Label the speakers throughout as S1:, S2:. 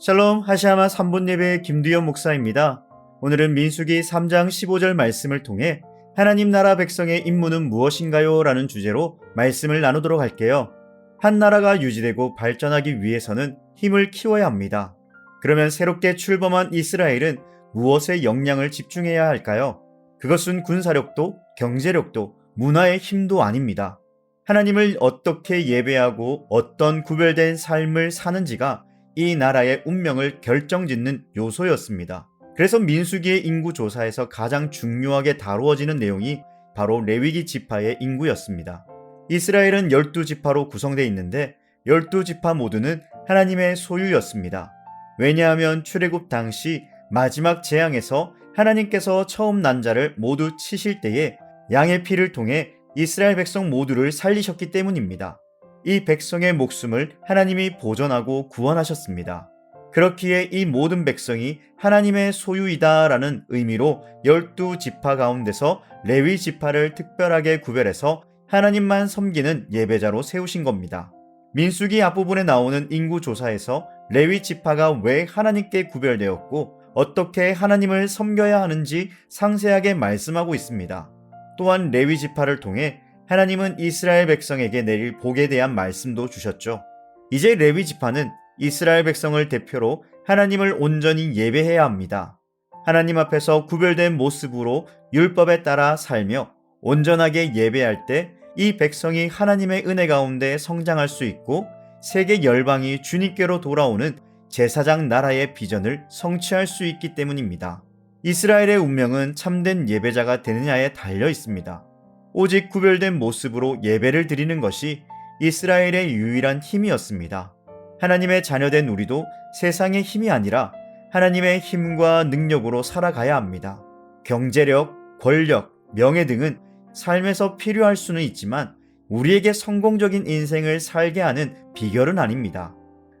S1: 샬롬 하시아마 3분 예배 김두현 목사입니다. 오늘은 민수기 3장 15절 말씀을 통해 하나님 나라 백성의 임무는 무엇인가요? 라는 주제로 말씀을 나누도록 할게요. 한 나라가 유지되고 발전하기 위해서는 힘을 키워야 합니다. 그러면 새롭게 출범한 이스라엘은 무엇에 역량을 집중해야 할까요? 그것은 군사력도 경제력도 문화의 힘도 아닙니다. 하나님을 어떻게 예배하고 어떤 구별된 삶을 사는지가 이 나라의 운명을 결정짓는 요소였습니다. 그래서 민수기의 인구 조사에서 가장 중요하게 다루어지는 내용이 바로 레위기 지파의 인구였습니다. 이스라엘은 12지파로 구성되어 있는데 12지파 모두는 하나님의 소유였습니다. 왜냐하면 출애굽 당시 마지막 재앙에서 하나님께서 처음 난 자를 모두 치실 때에 양의 피를 통해 이스라엘 백성 모두를 살리셨기 때문입니다. 이 백성의 목숨을 하나님이 보존하고 구원하셨습니다. 그렇기에 이 모든 백성이 하나님의 소유이다라는 의미로 열두 지파 가운데서 레위 지파를 특별하게 구별해서 하나님만 섬기는 예배자로 세우신 겁니다. 민수기 앞부분에 나오는 인구 조사에서 레위 지파가 왜 하나님께 구별되었고 어떻게 하나님을 섬겨야 하는지 상세하게 말씀하고 있습니다. 또한 레위 지파를 통해 하나님은 이스라엘 백성에게 내릴 복에 대한 말씀도 주셨죠. 이제 레위 지파는 이스라엘 백성을 대표로 하나님을 온전히 예배해야 합니다. 하나님 앞에서 구별된 모습으로 율법에 따라 살며 온전하게 예배할 때 이 백성이 하나님의 은혜 가운데 성장할 수 있고 세계 열방이 주님께로 돌아오는 제사장 나라의 비전을 성취할 수 있기 때문입니다. 이스라엘의 운명은 참된 예배자가 되느냐에 달려 있습니다. 오직 구별된 모습으로 예배를 드리는 것이 이스라엘의 유일한 힘이었습니다. 하나님의 자녀된 우리도 세상의 힘이 아니라 하나님의 힘과 능력으로 살아가야 합니다. 경제력, 권력, 명예 등은 삶에서 필요할 수는 있지만 우리에게 성공적인 인생을 살게 하는 비결은 아닙니다.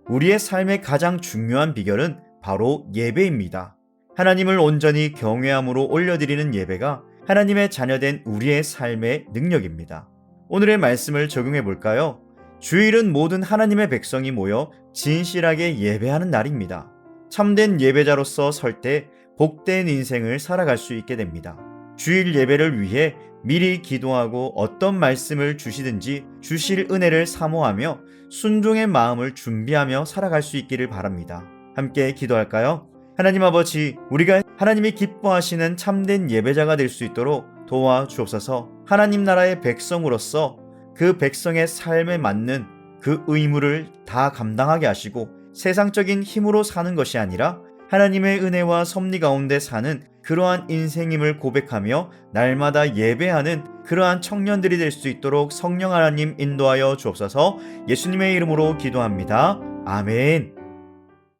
S1: 우리의 삶의 가장 중요한 비결은 바로 예배입니다. 하나님을 온전히 경외함으로 올려드리는 예배가 하나님의 자녀된 우리의 삶의 능력입니다. 오늘의 말씀을 적용해 볼까요? 주일은 모든 하나님의 백성이 모여 진실하게 예배하는 날입니다. 참된 예배자로서 설 때 복된 인생을 살아갈 수 있게 됩니다. 주일 예배를 위해 미리 기도하고 어떤 말씀을 주시든지 주실 은혜를 사모하며 순종의 마음을 준비하며 살아갈 수 있기를 바랍니다. 함께 기도할까요? 하나님 아버지, 우리가 하나님이 기뻐하시는 참된 예배자가 될 수 있도록 도와주옵소서 하나님 나라의 백성으로서 그 백성의 삶에 맞는 그 의무를 다 감당하게 하시고 세상적인 힘으로 사는 것이 아니라 하나님의 은혜와 섭리 가운데 사는 그러한 인생임을 고백하며 날마다 예배하는 그러한 청년들이 될 수 있도록 성령 하나님 인도하여 주옵소서 예수님의 이름으로 기도합니다. 아멘.